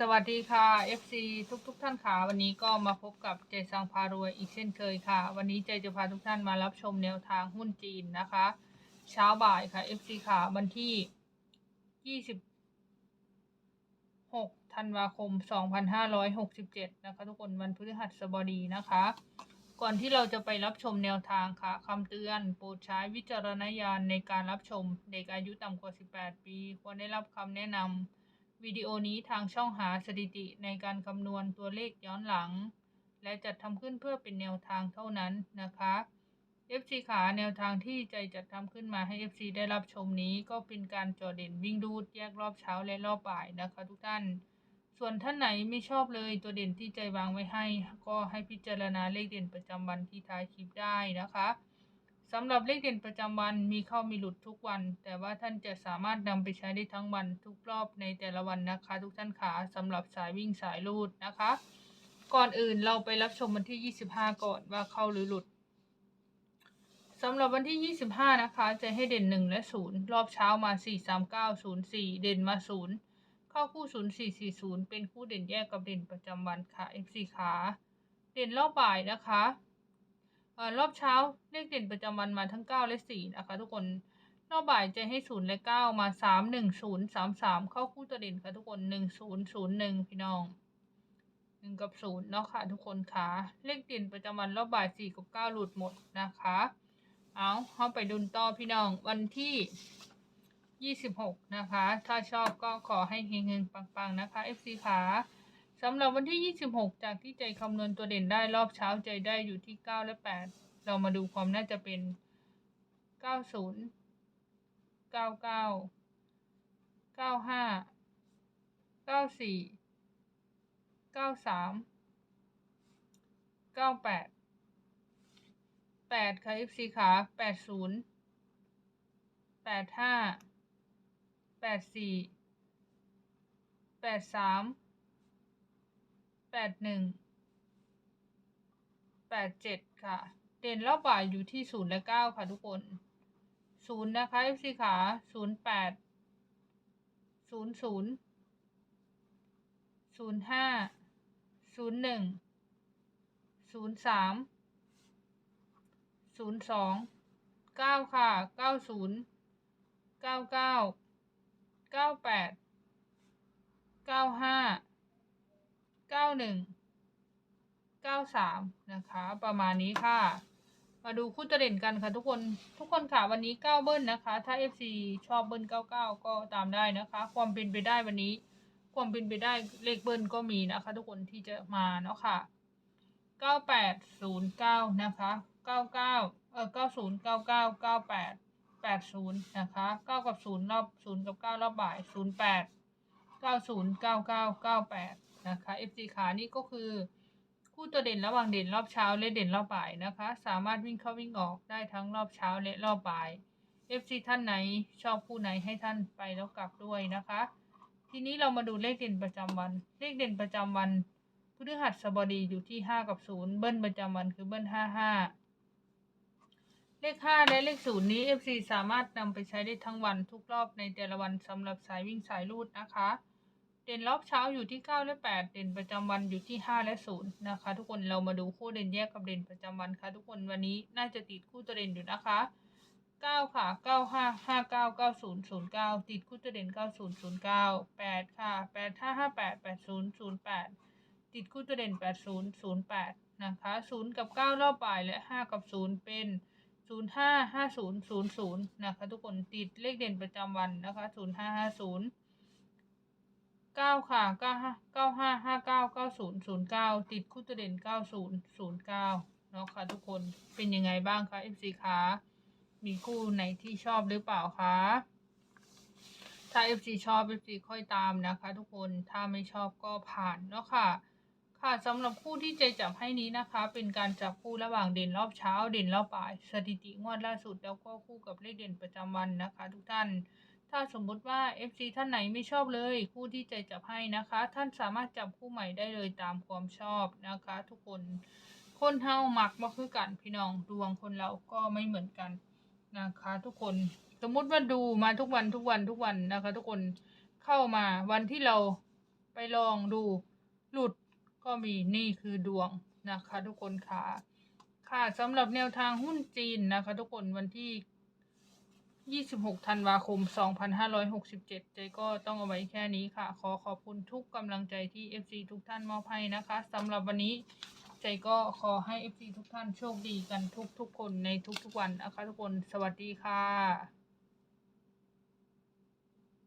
สวัสดีค่ะ FC ทุกทุกๆท่านค่ะวันนี้ก็มาพบกับเจสังพารวยอีกเช่นเคยค่ะ วันนี้เจจะพาทุกท่านมารับชมแนวทางหุ้นจีนนะคะ เช้าบ่ายค่ะ FC ค่ะวันที่ 26ธันวาคม 2567 นะคะ ทุกคนวันพฤหัสบดีนะคะ ก่อนที่เราจะไปรับชมแนวทางค่ะคำเตือนโปรดใช้วิจารณญาณในการรับชมเด็กอายุต่ำกว่า 18 ปี ควรได้รับคำแนะนำ วิดีโอนี้ทางช่องหาสถิติในการคำนวณตัวเลขย้อนหลัง และจัดทำขึ้นเพื่อเป็นแนวทางเท่านั้นนะคะ FC ขาแนวทางที่ใจจัดทำขึ้นมาให้ FC ได้รับชมนี้ก็เป็นการจอเด่นวิ่งรูดแยกรอบเช้าและรอบบ่ายนะคะทุกท่าน ส่วนท่านไหนไม่ชอบเลยตัวเด่นที่ใจวางไว้ให้ ก็ให้พิจารณาเลขเด่นประจำวันที่ท้ายคลิปได้นะคะ สำหรับเลขเด่นประจำวันมีเข้ามีหลุดทุกวัน แต่ว่าท่านจะสามารถนำไปใช้ได้ทั้งวันทุกรอบในแต่ละวันนะคะ ทุกท่านขาสำหรับสายวิ่งสายลูดนะคะ ก่อนอื่นเราไปรับชมวันที่ 25 ก่อนว่าเข้าหรือหลุดสำหรับวันที่ 25 นะคะ จะให้เด่น 1 และ 0 รอบเช้ามา 4 3 9 0 4 เด่นมา 0 เข้าคู่ 0 4 4 0 เป็นคู่เด่นแยกกับเด่นประจำวันค่ะ FC ขาเด่นรอบบ่ายนะคะ รอบเช้าเลขเด่นประจำวันมาทั้ง 9 และ 4 นะคะ ทุกคนรอบบ่ายจะให้ 0 และ 9 มา 3 1 0 3 3 เข้าคู่ตัวเด่นค่ะทุกคน 1 0 0 1 พี่น้อง 1 กับ 0 เนาะค่ะ ทุกคนค่ะ เลขเด่นประจำวันรอบบ่าย 4 กับ 9 หลุดหมดนะคะ เอาเข้าไปดุนต่อพี่น้องวันที่ 26 นะคะ ถ้าชอบก็ขอให้เฮงๆปังๆนะคะ FC ขา สำหรับวันที่ 26 จากที่ใจคำนวณตัวเด่นได้รอบเช้าใจได้อยู่ที่ 9 และ 8 เรามาดูความน่าจะเป็น 90 99 95 94 93 98 8ค่ะ FC ขา 80 85 84 83 แปดหนึ่งแปดเจ็ดค่ะ เด่นรอบบ่ายอยู่ที่ศูนย์และเก้าค่ะทุกคนศูนย์นะคะ FC ขาศูนย์แปดศูนย์ศูนย์ศูนย์ห้าศูนย์หนึ่งศูนย์สามศูนย์สองเก้าค่ะเก้าศูนย์เก้าเก้าเก้าแปดเก้าห้า หนึ่งเก้าสามนะคะ ประมาณนี้ค่ะ มาดูคู่ตัวเด่นกันค่ะทุกคนทุกคนค่ะวันนี้เก้าเบิ้ลนะคะ ถ้าเอฟซีชอบเบิ้ลเก้าเก้าก็ตามได้นะคะ ความเป็นไปได้วันนี้ ความเป็นไปได้เลขเบิ้ลก็มีนะคะ ทุกคนที่จะมาเนาะค่ะเก้าแปดศูนย์เก้านะคะเก้าเก้าเออเก้าศูนย์เก้าเก้าเก้าแปดแปดศูนย์นะคะเก้ากับศูนย์รอบศูนย์กับเก้ารอบบ่ายศูนย์แปดเก้าศูนย์เก้าเก้าเก้าแปด นะคะ FC ขานี่ก็คือ คู่ตัวเด่นระหว่างเด่นรอบเช้าและเด่นรอบบ่ายนะคะ สามารถวิ่งเข้าวิ่งออกได้ทั้งรอบเช้าและรอบบ่าย FC ท่านไหนชอบคู่ไหนให้ท่านไปแล้วกลับด้วยนะคะ ทีนี้เรามาดูเลขเด่นประจำวัน เลขเด่นประจำวันพฤหัสบดีอยู่ที่5กับ0เบิ้ลประจำวันคือเบิ้ล55เลข5และเลข0นี้ FC สามารถนำไปใช้ได้ทั้งวันทุกรอบในแต่ละวันสำหรับสายวิ่งสายรูดนะคะ เด่นรอบเช้าอยู่ที่ 9 และ 8 เด่นประจำวันอยู่ที่ 5 และ 0 นะคะ ทุกคนเรามาดูคู่เด่นแยกกับเด่นประจำวันค่ะ ทุกคนวันนี้น่าจะติดคู่ตัวเด่นอยู่นะคะ 9 ค่ะ 95 59 90 09 ติดคู่ตัวเด่น 90 09 8 ค่ะ 85 58 80 08 ติดคู่ตัวเด่น 80 08 นะคะ 0 กับ 9 รอบบ่ายและ 5 กับ 0 เป็น 05 50 00 นะคะ ทุกคนติดเลขเด่นประจำวันนะคะ 0550 9ค่ะ95 95 59 90 09ติดคู่ตัวเด่น90 09เก้าเนาะค่ะทุกคนเป็นยังไงบ้างคะ FC คะมีคู่ไหนที่ชอบหรือเปล่าคะถ้า FC ชอบ FC ค่อยตามนะคะ ทุกคนถ้าไม่ชอบก็ผ่านเนาะค่ะค่ะสำหรับคู่ที่ใจจับให้นี้นะคะ เป็นการจับคู่ระหว่างเด่นรอบเช้าเด่นรอบบ่าย สถิติงวดล่าสุดแล้วก็คู่กับเลขเด่นประจำวันนะคะ ทุกท่าน ถ้าสมมุติว่า FC ท่านไหนไม่ชอบเลย คู่ที่ใจจับให้นะคะ ท่านสามารถจับคู่ใหม่ได้เลยตามความชอบนะคะ ทุกคนคนเฮามักบ่คือกันพี่น้องดวงคนเราก็ไม่เหมือนกันนะคะ ทุกคนสมมุติว่าดูมาทุกวันทุกวันทุกวันนะคะ ทุกคนเข้ามาวันที่เราไปลองดูหลุดก็มีนี่คือดวงนะคะ ทุกคนค่ะ ค่ะสำหรับแนวทางหุ้นจีนนะคะ ทุกคนวันที่ 26ธันวาคม2567ใจก็ต้องเอาไว้แค่นี้ค่ะ ขอขอบคุณทุกกำลังใจที่ FC ทุกท่านมอบให้นะคะสำหรับวันนี้ใจก็ขอให้ FC ทุกท่านโชคดีกันทุกๆคนในทุกๆวันนะคะทุกคนสวัสดีค่ะ